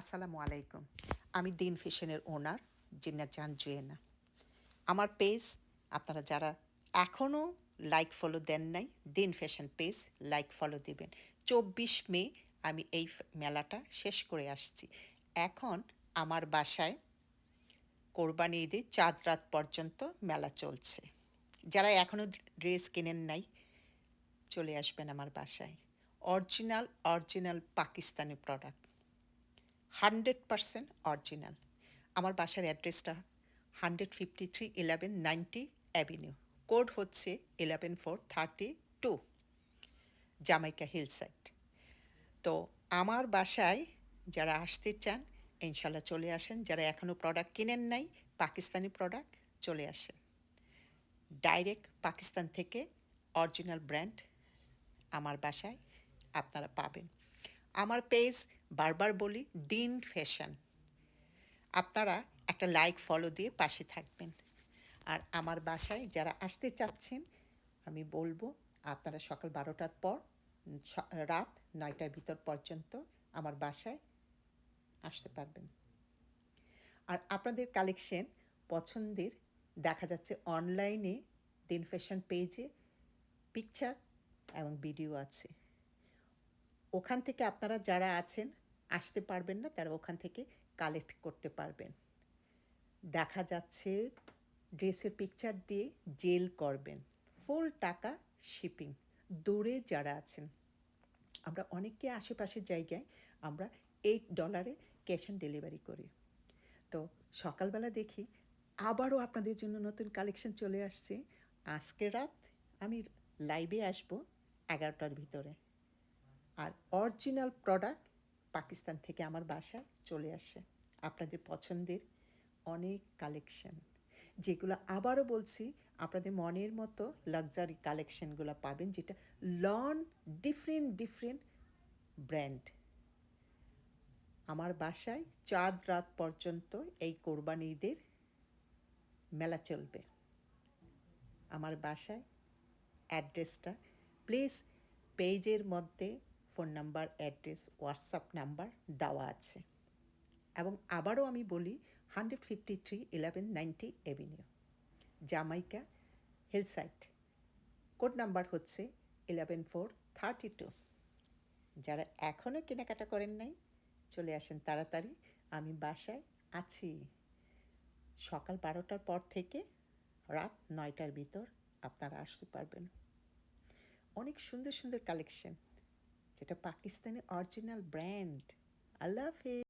আসসালামু আলাইকুম। আমি দিন ফ্যাশনের ওনার জিন্না জান জুয়েনা। আমার পেজ, আপনারা যারা এখনও লাইক ফলো দেন নাই, দিন ফ্যাশন পেজ লাইক ফলো দিবেন। চব্বিশ মে আমি এই মেলাটা শেষ করে আসছি। এখন আমার বাসায় কোরবানি ঈদে চাঁদ রাত পর্যন্ত মেলা চলছে। যারা এখনও ড্রেস কেনেন নাই, চলে আসবেন আমার বাসায়। Original original Pakistani product. Hundred percent original. আমার বাসার অ্যাড্রেসটা hundred fifty three eleven ninety avenue. Code হচ্ছে eleven four thirty two, Jamaica hill side তো আমার বাসায় যারা আসতে চান, ইনশাল্লাহ চলে আসেন। যারা এখনও প্রোডাক্ট কিনেন নাই, পাকিস্তানি প্রোডাক্ট চলে আসেন। ডাইরেক্ট পাকিস্তান থেকে অরিজিনাল ব্র্যান্ড আমার বাসায় আপনারা পাবেন। আমার পেজ বারবার বলি, দিন ফ্যাশন আপনারা একটা লাইক ফলো দিয়ে পাশে থাকবেন। আর আমার বাসায় যারা আসতে চাচ্ছেন, আমি বলব, আপনারা সকাল বারোটার পর রাত নয়টার ভিতর পর্যন্ত আমার বাসায় আসতে পারবেন। আর আপনাদের কালেকশন পছন্দের, দেখা যাচ্ছে অনলাইনে দিন ফ্যাশন পেজে পিকচার এবং ভিডিও আছে। ওখান থেকে আপনারা যারা আছেন, আসতে পারবেন না, তারা ওখান থেকে কালেক্ট করতে পারবেন। দেখা যাচ্ছে ড্রেসের পিকচার দিয়ে জেল করবেন। ফুল টাকা শিপিং দূরে যারা আছেন, আমরা অনেককে আশেপাশের জায়গায় আমরা এইট ডলারে ক্যাশ অন ডেলিভারি করি। তো সকালবেলা দেখি আবারও আপনাদের জন্য নতুন কালেকশন চলে আসছে। আজকে রাত আমি লাইভে আসব এগারোটার ভিতরে। আর অরিজিনাল প্রোডাক্ট পাকিস্তান থেকে আমার বাসায় চলে আসে। আপনাদের পছন্দের অনেক কালেকশন যেগুলো আবারও বলছি, আপনাদের মনের মতো লাক্সারি কালেকশনগুলো পাবেন, যেটা লন ডিফারেন্ট ডিফারেন্ট ব্র্যান্ড আমার বাসায় চাঁদ রাত পর্যন্ত এই কোরবানি ঈদের মেলা চলবে। আমার বাসায় অ্যাড্রেসটা প্লিজ পেজের মধ্যে phone number, address, WhatsApp number দেওয়া আছে। এবং আবারও আমি বলি, hundred fifty three eleven ninety avenue Jamaica hillside. Code number হচ্ছে ইলেভেন ফোর থার্টি টু। যারা এখনও কেনাকাটা করেন নাই, চলে আসেন তাড়াতাড়ি। আমি বাসায় আছি। সকাল বারোটার পর থেকে রাত নয়টার ভিতর আপনারা আসতে পারবেন। অনেক সুন্দর সুন্দর কালেকশন। যেটা পাকিস্তানি অরিজিনাল ব্র্যান্ড। আল্লাহ হাফেজ